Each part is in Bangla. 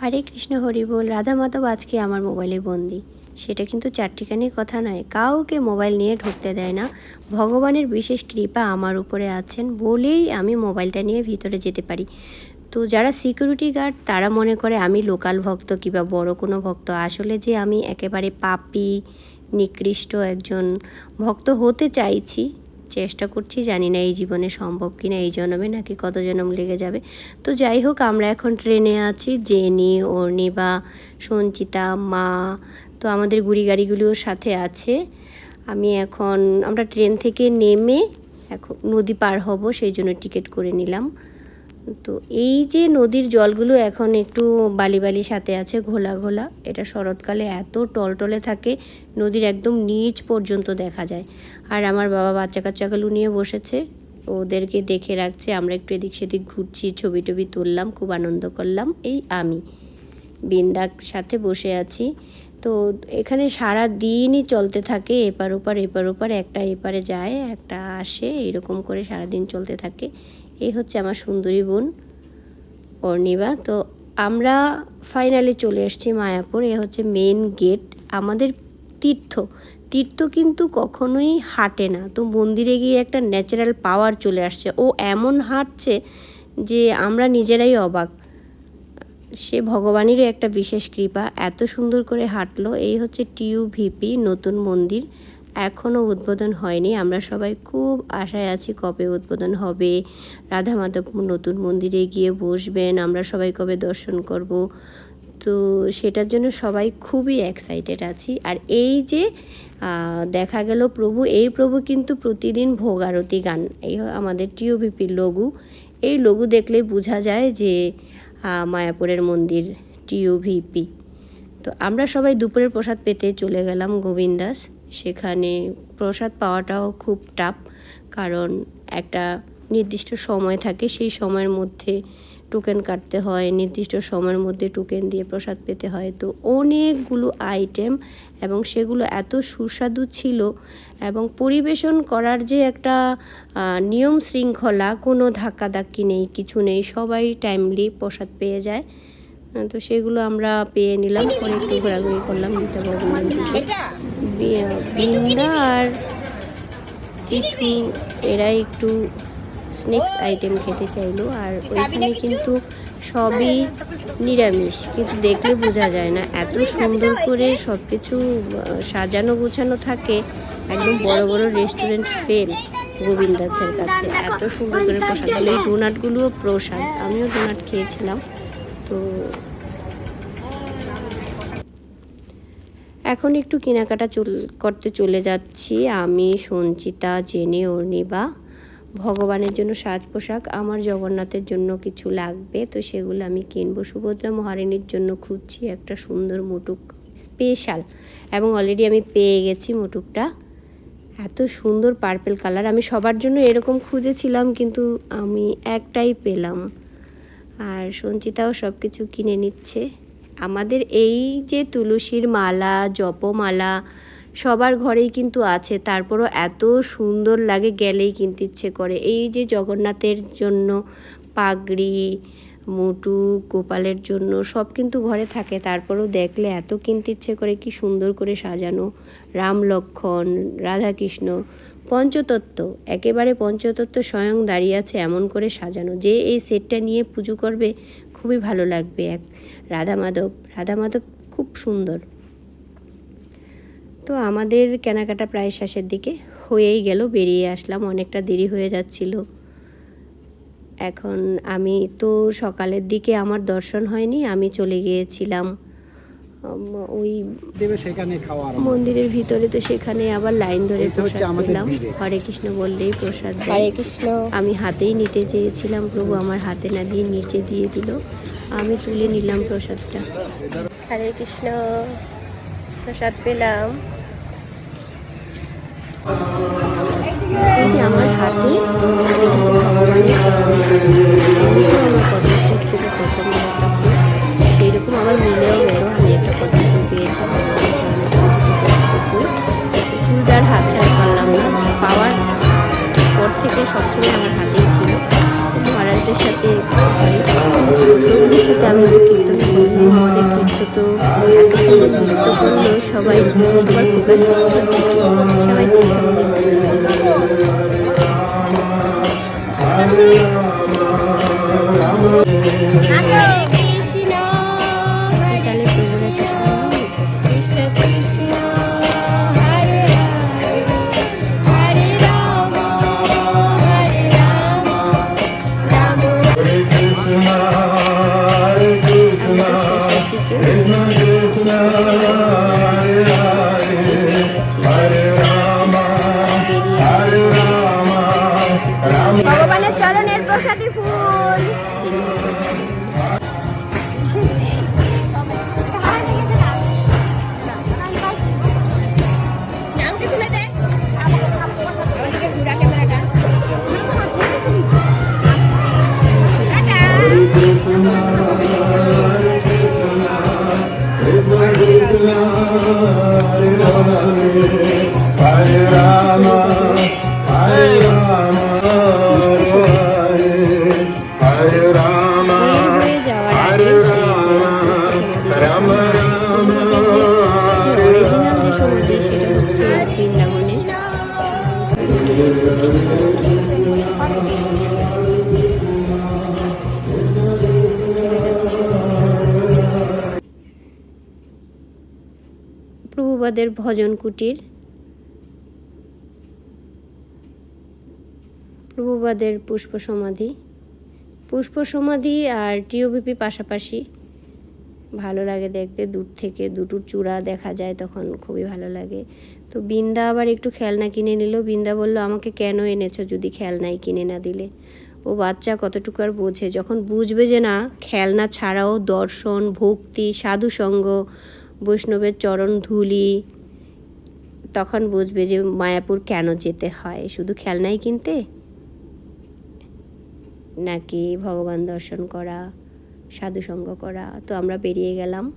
হরে কৃষ্ণ, হরি বল, রাধা মাধব আজকে আমার মোবাইলে বন্দি। সেটা কিন্তু চারটিখানির কথা নয়, কাউকে মোবাইল নিয়ে ঢুকতে দেয় না। ভগবানের বিশেষ কৃপা আমার উপরে আছেন বলেই আমি মোবাইলটা নিয়ে ভিতরে যেতে পারি। তো যারা সিকিউরিটি গার্ড তারা মনে করে আমি লোকাল ভক্ত কিংবা বড় কোনো ভক্ত। আসলে যে আমি একেবারে পাপি, নিকৃষ্ট একজন ভক্ত হতে চাইছি চেষ্টা করছি, জানি না এই জীবনে সম্ভব কিনা, এই জন্মে নাকি কত জন্ম লেগে যাবে। তো যাই হোক, আমরা এখন ট্রেনে আছি, জেনি অর্ণিবা সঞ্চিতা, মা, তো আমাদের গুড়ি গাড়িগুলিও সাথে আছে। আমি এখন, আমরা ট্রেন থেকে নেমে এখন নদী পার হব, সেই জন্য টিকিট করে নিলাম। তো এই যে নদীর জলগুলো এখন একটু বালি বালি সাথে আছে, ঘোলা ঘোলা, এটা শরৎকালে এত টলটলে থাকে, নদীর একদম নিচ পর্যন্ত দেখা যায়। আর আমার বাবা বাচ্চা কাচ্চাগুলো নিয়ে বসেছে, ওদেরকে দেখে রাখছে, আমরা একটু এদিক সেদিক ঘুরছি, ছবি টবি তুললাম, খুব আনন্দ করলাম, এই আমি, বিন্দার সাথে বসে আছি। তো এখানে সারা দিনই চলতে থাকে, এপার ওপার এপার ওপার, একটা এপারে যায়, একটা আসে, এরকম করে সারা দিন চলতে থাকে। এই হচ্ছে আমার সুন্দরী বোন অর্ণিবা তো আমরা ফাইনালি চলে এসেছি মায়াপুর। এ হচ্ছে মেন গেট আমাদের তীর্থ। তীর্থ কিন্তু কখনোই হাঁটে না। তো মন্দিরে গিয়ে একটা ন্যাচারাল পাওয়ার চলে আসছে। ও এমন হাঁটছে যে আমরা নিজেরাই অবাক। সে ভগবানেরও একটা বিশেষ কৃপা। এত সুন্দর করে হাঁটলো। এই হচ্ছে টিউ ভিপি নতুন মন্দির। এখনও উদ্বোধন হয়নি। আমরা সবাই খুব আশায় আছি কবে উদ্বোধন হবে। রাধা মাধব নতুন মন্দিরে গিয়ে বসবেন, আমরা সবাই কবে দর্শন করব। তো সেটার জন্য সবাই খুবই এক্সাইটেড আছি। আর এই যে দেখা গেল প্রভু, এই প্রভু কিন্তু প্রতিদিন ভোগ আরতি গান, এই আমাদের টিওভিপির লঘু। এই লঘু দেখলেই বোঝা যায় যে মায়াপুরের মন্দির টিওভিপি। তো আমরা সবাই দুপুরের প্রসাদ পেতে চলে গেলাম গোবিন্দাস। সেখানে প্রসাদ পাওয়াটাও খুব টাফ কারণ একটা নির্দিষ্ট সময় থাকে, সেই সময়ের মধ্যে টোকেন কাটতে হয়, নির্দিষ্ট সময়ের মধ্যে টোকেন দিয়ে প্রসাদ পেতে হয়। তো অনেকগুলো আইটেম এবং সেগুলো এত সুস্বাদু ছিল এবং পরিবেশন করার যে একটা নিয়ম শৃঙ্খলা, কোনো ধাক্কাধাক্কি নেই, কিছু নেই, সবাই টাইমলি প্রসাদ পেয়ে যায়। তো সেগুলো আমরা পেয়ে নিলাম একটু ঘোরাঘুরি করলাম গীতা বৃন্দা আর কিছু এরা একটু স্ন্যাক্স আইটেম খেতে চাইলো, আর ওইখানে কিন্তু সবই নিরামিষ। কিন্তু দেখলে বোঝা যায় না, এত সুন্দর করে সব কিছু সাজানো গোছানো থাকে, একদম বড় বড় রেস্টুরেন্ট ফেল গোবিন্দাসের কাছে। এত সুন্দর করে প্রসাদ। এই ডোনাটগুলোও প্রসাদ। আমিও ডোনাট খেয়েছিলাম। তো এখন একটু কেনাকাটা চল, করতে চলে যাচ্ছি। আমি, সঞ্চিতা, জেনে অর্ণিবা ভগবানের জন্য সাজ পোশাক, আমার জগন্নাথের জন্য কিছু লাগবে, তো সেগুলো আমি কিনবো। সুভদ্রা মহারানীর জন্য খুঁজছি একটা সুন্দর মুটুক স্পেশাল এবং অলরেডি আমি পেয়ে গেছি মুটুকটা। এত সুন্দর পার্পেল কালার আমি সবার জন্য এরকম খুঁজেছিলাম, কিন্তু আমি একটাই পেলাম। আর সঞ্চিতাও সব কিছু কিনে নিচ্ছে। আমাদের এই যে তুলসীর মালা, জপমালা সবার ঘরেই কিন্তু আছে। তারপরও এত সুন্দর লাগে, গেলেই কিনতে ইচ্ছে করে। এই যে জগন্নাথের জন্য পাগড়ি, মুটু, গোপালের জন্য সব কিন্তু ঘরে থাকে। তারপরেও দেখলে এত কিনতে ইচ্ছে করে, কি সুন্দর করে সাজানো। রাম লক্ষণ, রাধাকৃষ্ণ, পঞ্চতত্ত্ব, একেবারে পঞ্চতত্ত্ব স্বয়ং দাঁড়িয়ে আছে এমন করে সাজানো। যে এই সেটটা নিয়ে পুজো করবে, খুবই ভালো লাগবে। এক রাধা মাধব রাধা মাধব খুব সুন্দর। তো আমাদের কেনাকাটা প্রায় শেষের দিকে হয়েই গেল, বেরিয়ে আসলাম, অনেকটা দেরি হয়ে যাচ্ছিল। এখন আমি তো সকালের দিকে আমার দর্শন হয়নি, আমি চলে গিয়েছিলাম ওই দেবে সেখানে খাওয়া মন্দিরের ভিতরে তো সেখানে আবার লাইন ধরে প্রসাদ আমাদের পেলাম। হরে কৃষ্ণ বললেই প্রসাদ হরে কৃষ্ণ। আমি হাতেই নিতে চেয়েছিলাম প্রভু আমার হাতে না দিয়ে নিচে দিয়ে দিল। আমি তুলে নিলাম প্রসাদটা। হরে কৃষ্ণ প্রসাদ পেলাম। এই যে আমার হাতে ভগবানের সেইরকম সবসময় আমার হাতেই ছিল। মহারাজদের সাথে মানে প্রভুদের সাথে আমি কীর্তন করব তো সবাই সবার প্রকাশ সবাই কীর্তন প্রভুবাদের ভজন কুটির। প্রভুবাদের পুষ্প সমাধি। পুষ্প সমাধি আর টিওবিপি পাশাপাশি ভালো লাগে দেখতে। দূর থেকে দুটোর চূড়া দেখা যায় তখন খুবই ভালো লাগে। তো বিন্দা আবার একটু খেলনা কিনে নিল। বিন্দা বলল, আমাকে কেন এনেছো যদি খেলনাই কিনে না দিলে? ও বাচ্চা কতটুকু আর বোঝে? যখন বুঝবে যে না, খেলনা ছাড়াও দর্শন, ভক্তি, সাধুসঙ্গ বৈষ্ণবের চরণ ধুলি, তখন বুঝবে যে মায়াপুর কেন যেতে হয়। শুধু খেলনাই কিনতে? নাকি ভগবান দর্শন করা, সাধুসঙ্গ করা? তো আমরা বেরিয়ে গেলাম।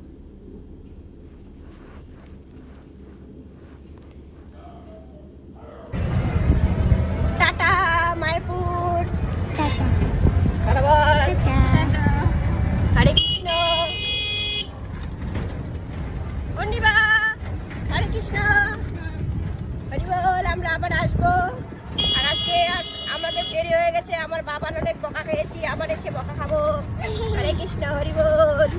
পন্ডিবা হরে কৃষ্ণ। হরিবল আমরা আবার আসব। আর আজকে আমাদের দেরি হয়ে গেছে, আমার বাবার অনেক বকা খেয়েছি, আবার এসে বকা খাব। হরে কৃষ্ণ, হরি বল।